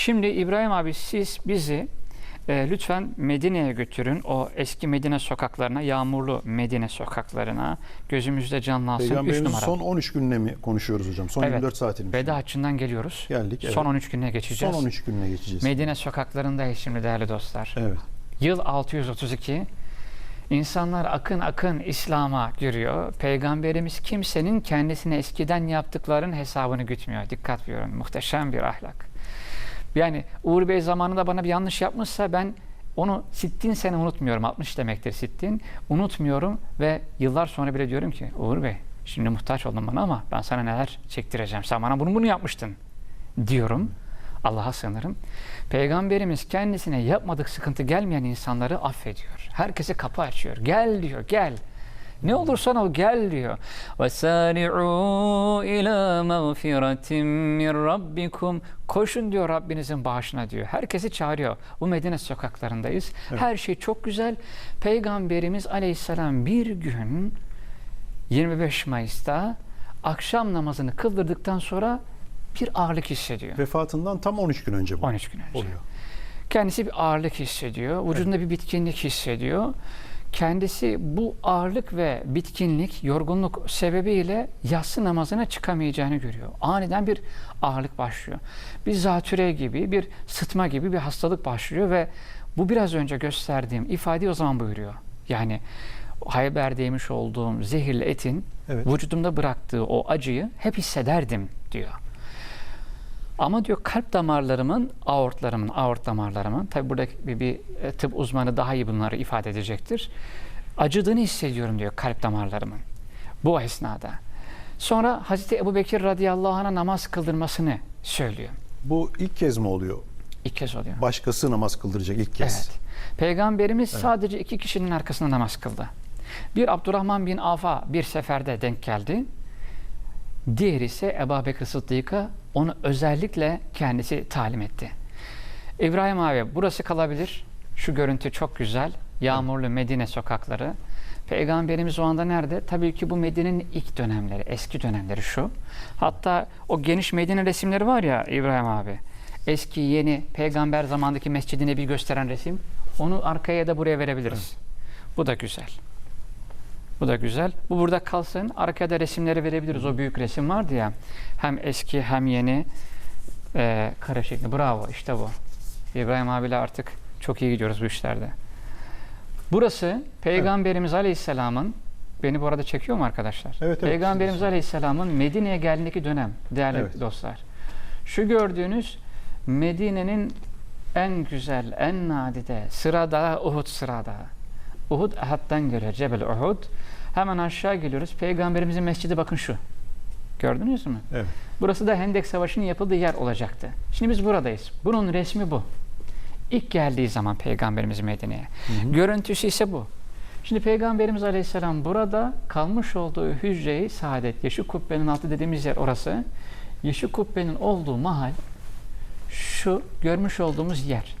Şimdi İbrahim abi siz bizi e, lütfen Medine'ye götürün. O eski Medine sokaklarına, yağmurlu Medine sokaklarına. Gözümüzde canlansın. 3 Peygamberimizin numara. son 13 gününe mi konuşuyoruz hocam? Son Evet. 24 saatini. mi? Veda haccından geliyoruz. Geldik. Evet. Son 13 gününe geçeceğiz. Son 13 gününe geçeceğiz. Medine sokaklarındayız şimdi değerli dostlar. evet. Yıl 632. İnsanlar akın akın İslam'a giriyor. Peygamberimiz kimsenin kendisine eskiden yaptıkların hesabını gütmüyor. Dikkat buyurun. Muhteşem bir ahlak. Yani Uğur Bey zamanında bana bir yanlış yapmışsa ben onu sittin sene unutmuyorum. 60 demektir sittin. Unutmuyorum ve yıllar sonra bile diyorum ki Uğur Bey şimdi muhtaç oldun bana ama ben sana neler çektireceğim. Sen bana bunu bunu yapmıştın diyorum. Allah'a sığınırım. Peygamberimiz kendisine yapmadık sıkıntı gelmeyen insanları affediyor. Herkese kapı açıyor. Gel diyor, gel. Ne olursan ol gel diyor. وَسَارِعُوا اِلَى مَغْفِرَةٍ مِّنْ رَبِّكُمْ Koşun diyor Rabbinizin bağışına diyor. Herkesi çağırıyor. Bu Medine sokaklarındayız. Her şey çok güzel. Peygamberimiz aleyhisselam bir gün 25 Mayıs'ta akşam namazını kıldırdıktan sonra bir ağırlık hissediyor. Vefatından tam 13 gün önce bu 13 gün önce. oluyor. Kendisi bir ağırlık hissediyor. Vücudunda bir bitkinlik hissediyor. Kendisi bu ağırlık ve bitkinlik, yorgunluk sebebiyle yatsı namazına çıkamayacağını görüyor. Aniden bir ağırlık başlıyor. Bir zatüre gibi, bir sıtma gibi bir hastalık başlıyor ve bu biraz önce gösterdiğim ifadeyi o zaman buyuruyor. Yani Hayber demiş olduğum zehirli etin Evet. vücudumda bıraktığı o acıyı hep hissederdim diyor. Ama diyor kalp damarlarımın, aortlarımın, aort damarlarımın, tabi buradaki bir, bir e, tıp uzmanı daha iyi bunları ifade edecektir. Acıdığını hissediyorum diyor kalp damarlarımın bu esnada. Sonra Hazreti Ebu Bekir radıyallahu anh'a namaz kıldırmasını söylüyor. Bu ilk kez mi oluyor? İlk kez oluyor. Başkası namaz kıldıracak ilk kez. Evet. Peygamberimiz sadece iki kişinin arkasında namaz kıldı. Bir Abdurrahman bin Avf'a bir seferde denk geldi. Diğeri ise Ebu Bekir Sıddık'a onu özellikle kendisi talim etti. İbrahim abi burası kalabilir. Şu görüntü çok güzel. Yağmurlu Medine sokakları. Peygamberimiz o anda nerede? Tabii ki bu Medine'nin ilk dönemleri, eski dönemleri şu. Hatta o geniş Medine resimleri var ya İbrahim abi. Eski, yeni, peygamber zamandaki mescidini bir gösteren resim. Onu arkaya ya da buraya verebiliriz. Bu da güzel. Bu da güzel. Bu burada kalsın. Arkaya da resimleri verebiliriz. O büyük resim vardı ya. Hem eski hem yeni. Ee, kare şekli. Bravo. işte bu. İbrahim abiyle artık çok iyi gidiyoruz bu işlerde. Burası Peygamberimiz Aleyhisselam'ın beni bu arada çekiyor mu arkadaşlar? Evet, evet. Peygamberimiz Aleyhisselam'ın Medine'ye geldiğindeki dönem değerli Evet. dostlar. Şu gördüğünüz Medine'nin en güzel, en nadide sırada Uhud sırada. Uhud Ahad'dan geliyor. Cebel Uhud. Hemen aşağı geliyoruz. Peygamberimizin mescidi bakın şu. Gördünüz mü? Evet. Burası da Hendek Savaşı'nın yapıldığı yer olacaktı. Şimdi biz buradayız. Bunun resmi bu. İlk geldiği zaman Peygamberimiz Medine'ye. Görüntüsü ise bu. Şimdi Peygamberimiz Aleyhisselam burada kalmış olduğu hücreyi saadet, yeşil kubbenin altı dediğimiz yer orası. Yeşil kubbenin olduğu mahal şu görmüş olduğumuz yer.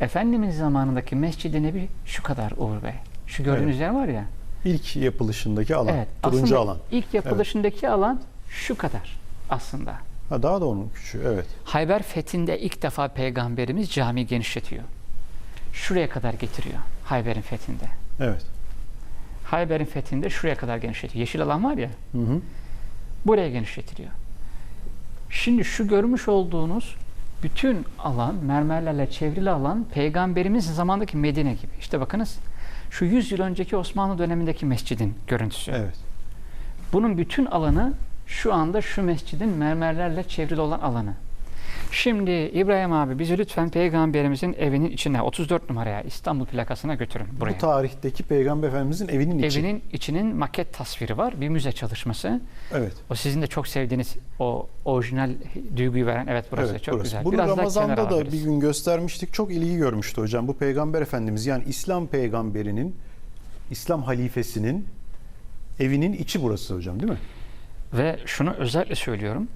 Efendimiz zamanındaki Mescid-i Nebi şu kadar Uğur Bey. Şu gördüğünüz yer var ya. İlk yapılışındaki alan. Evet. Turuncu alan. ilk yapılışındaki alan şu kadar aslında. Ha, daha da onun küçüğü. Evet. Hayber fethinde ilk defa peygamberimiz cami genişletiyor. Şuraya kadar getiriyor Hayber'in fethinde. Evet. Hayber'in fethinde şuraya kadar genişletiyor. Yeşil alan var ya, Hı hı. buraya genişletiliyor. Şimdi şu görmüş olduğunuz bütün alan, mermerlerle çevrili alan peygamberimiz zamandaki Medine gibi. İşte bakınız şu 100 yıl önceki Osmanlı dönemindeki mescidin görüntüsü. Evet. Bunun bütün alanı şu anda şu mescidin mermerlerle çevrili olan alanı. Şimdi İbrahim abi bizi lütfen peygamberimizin evinin içine 34 numaraya İstanbul plakasına götürün buraya. Bu tarihteki Peygamber Efendimizin evinin içi. Evinin içinin maket tasviri var. Bir müze çalışması. Evet. O sizin de çok sevdiğiniz o orijinal duyguyu veren evet burası evet, çok burası. güzel. Bunu Biraz Ramazan'da da alabiliriz. bir gün göstermiştik. Çok ilgi görmüştü hocam. Bu Peygamber Efendimiz yani İslam peygamberinin, İslam halifesinin evinin içi burası hocam değil mi? Ve şunu özellikle söylüyorum.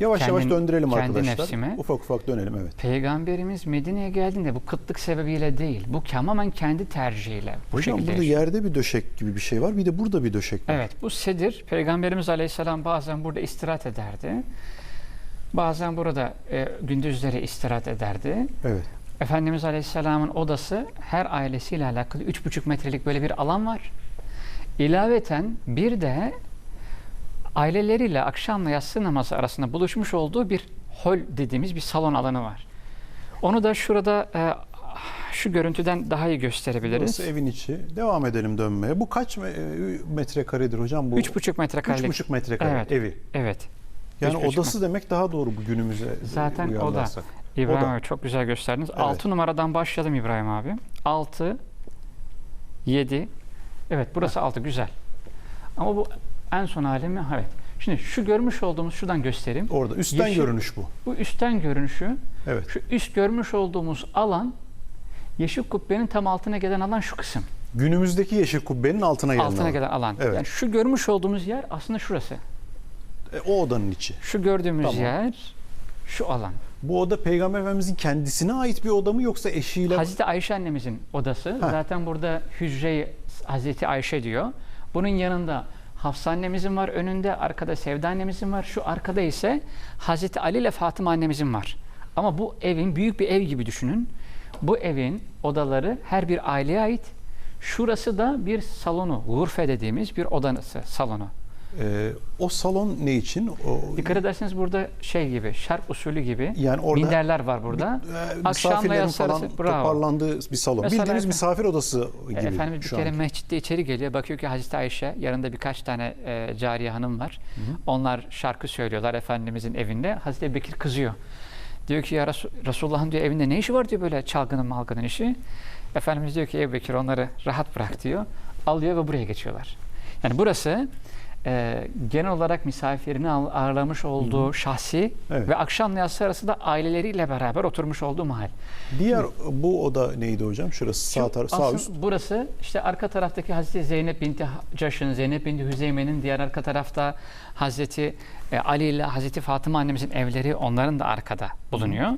Yavaş Kendi- yavaş döndürelim kendi arkadaşlar. nefsime. Ufak ufak dönelim evet. Peygamberimiz Medine'ye geldiğinde bu kıtlık sebebiyle değil. Bu tamamen kendi tercihiyle. Bu Hocam şekilde burada yaşıyor. yerde bir döşek gibi bir şey var. Bir de burada bir döşek var. Evet bu sedir. Peygamberimiz Aleyhisselam bazen burada istirahat ederdi. Bazen burada e, gündüzleri istirahat ederdi. Evet. Efendimiz Aleyhisselam'ın odası her ailesiyle alakalı 3,5 metrelik böyle bir alan var. İlaveten bir de aileleriyle akşamla yatsı namazı arasında buluşmuş olduğu bir hol dediğimiz bir salon alanı var. Onu da şurada e, şu görüntüden daha iyi gösterebiliriz. Burası evin içi. Devam edelim dönmeye. Bu kaç e, metrekaredir hocam? Bu 3,5 metrekarelik. 3,5 metrekare Evet. evi. Evet. Yani 3,5 odası demek daha doğru bu günümüze e, Zaten oda. İbrahim Oda. abi çok güzel gösterdiniz. Evet. 6 numaradan başladım İbrahim abi. 6 7 Evet burası 6 güzel. Ama bu en son hali mi? Evet. Şimdi şu görmüş olduğumuz şuradan göstereyim. Orada üstten Yeşil- görünüş bu. Bu üstten görünüşü Evet. şu üst görmüş olduğumuz alan Yeşil Kubbe'nin tam altına gelen alan şu kısım. Günümüzdeki yeşil kubbenin altına gelen altına alan. gelen alan. Evet. Yani şu görmüş olduğumuz yer aslında şurası. E, o odanın içi. Şu gördüğümüz Tamam. yer şu alan. Bu oda Peygamber Efendimizin kendisine ait bir oda mı yoksa eşiyle Hazreti Ayşe annemizin odası. Ha. Zaten burada hücre Hazreti Ayşe diyor. Bunun yanında Hafsa annemizin var önünde, arkada Sevda annemizin var. Şu arkada ise Hazreti Ali ile Fatıma annemizin var. Ama bu evin büyük bir ev gibi düşünün. Bu evin odaları her bir aileye ait. Şurası da bir salonu, gurfe dediğimiz bir odası, salonu. E, o salon ne için? O, Dikkat ederseniz burada şey gibi, şark usulü gibi yani orada minderler var burada. e, Akşamla misafirlerin falan arası- bravo. toparlandığı bir salon. Mesela Bildiğiniz misafir odası gibi. E, Efendim bir kere mescitte içeri geliyor. Bakıyor ki Hazreti Ayşe yanında birkaç tane e, cariye hanım var. Onlar şarkı söylüyorlar Efendimizin evinde. Hazreti Bekir kızıyor. Diyor ki ya Resul- Resulullah'ın diyor evinde ne işi var diyor böyle çalgının malgının işi. Efendimiz diyor ki Ebu Bekir onları rahat bırak diyor. Alıyor ve buraya geçiyorlar. Yani burası e, genel olarak misafirini ağ- ağırlamış olduğu şahsi Evet. ve akşam yatsı arası da aileleriyle beraber oturmuş olduğu mahal. Diğer bu oda neydi hocam? Şurası sağ, tar- sağ üst. Burası işte arka taraftaki Hazreti Zeynep binti Caş'ın, Zeynep binti Hüzeyme'nin diğer arka tarafta Hazreti e, Ali ile Hazreti Fatıma annemizin evleri onların da arkada bulunuyor.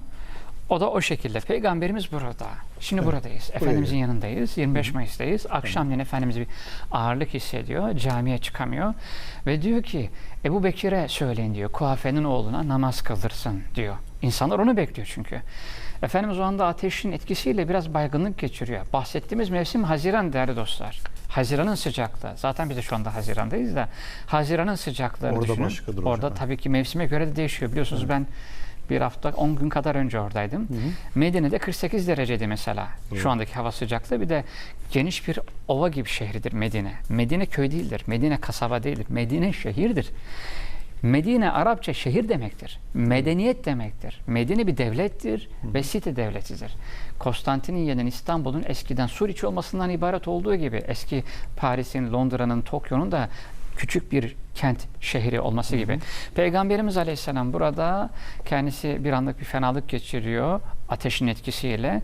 O da o şekilde. Peygamberimiz burada. Şimdi buradayız. Efendimizin yanındayız. 25 Mayıs'tayız. Akşamleyin Efendimiz bir ağırlık hissediyor. Camiye çıkamıyor. Ve diyor ki Ebu Bekir'e söyleyin diyor. Kuafenin oğluna namaz kıldırsın diyor. İnsanlar onu bekliyor çünkü. Efendimiz o anda ateşin etkisiyle biraz baygınlık geçiriyor. Bahsettiğimiz mevsim Haziran değerli dostlar. Haziran'ın sıcaklığı. Zaten biz de şu anda Haziran'dayız da. Haziran'ın sıcaklığı Orada düşünün. başkadır hocam, Orada evet. tabii ki mevsime göre de değişiyor. Biliyorsunuz ben bir hafta 10 gün kadar önce oradaydım. Medine'de 48 dereceydi mesela. Şu andaki hava sıcaklığı. Bir de geniş bir ova gibi şehridir Medine. Medine köy değildir. Medine kasaba değildir. Medine şehirdir. Medine Arapça şehir demektir. Medeniyet demektir. Medine bir devlettir ve site devletidir. Konstantiniyye'nin İstanbul'un eskiden Suriç olmasından ibaret olduğu gibi eski Paris'in, Londra'nın, Tokyo'nun da küçük bir kent şehri olması gibi. Peygamberimiz Aleyhisselam burada kendisi bir anlık bir fenalık geçiriyor ateşin etkisiyle.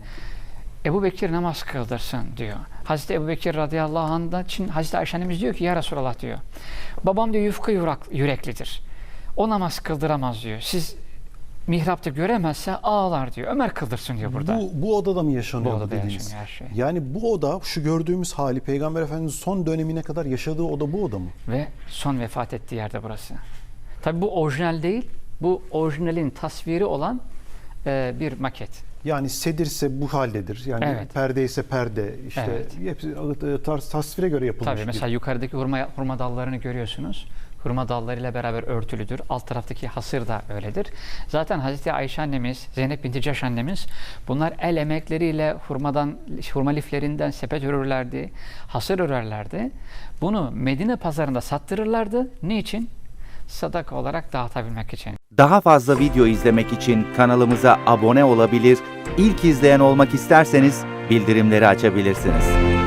Ebu Bekir namaz kıldırsın diyor. Hazreti Ebu Bekir radıyallahu anh için Hazreti Ayşe annemiz diyor ki ya Resulallah diyor. Babam diyor yufka yurak- yüreklidir. O namaz kıldıramaz diyor. Siz mihrapta göremezse ağlar diyor. Ömer kıldırsın diyor burada. Bu, bu odada mı yaşanıyor Bu odada dediğiniz? yaşanıyor her şey. Yani bu oda şu gördüğümüz hali Peygamber Efendimiz son dönemine kadar yaşadığı oda bu oda mı? Ve son vefat ettiği yerde burası. Tabi bu orijinal değil. Bu orijinalin tasviri olan e, bir maket. Yani sedirse bu haldedir. Yani Evet. perde ise perde. İşte Evet. hepsi e, tasvire göre yapılmış. Tabii mesela yukarıdaki hurma, hurma dallarını görüyorsunuz. Hurma dallarıyla beraber örtülüdür. Alt taraftaki hasır da öyledir. Zaten Hazreti Ayşe annemiz, Zeynep binti Caş annemiz bunlar el emekleriyle hurmadan, hurma liflerinden sepet örürlerdi, hasır örerlerdi. Bunu Medine pazarında sattırırlardı. Niçin? Sadaka olarak dağıtabilmek için. Daha fazla video izlemek için kanalımıza abone olabilir, ilk izleyen olmak isterseniz bildirimleri açabilirsiniz.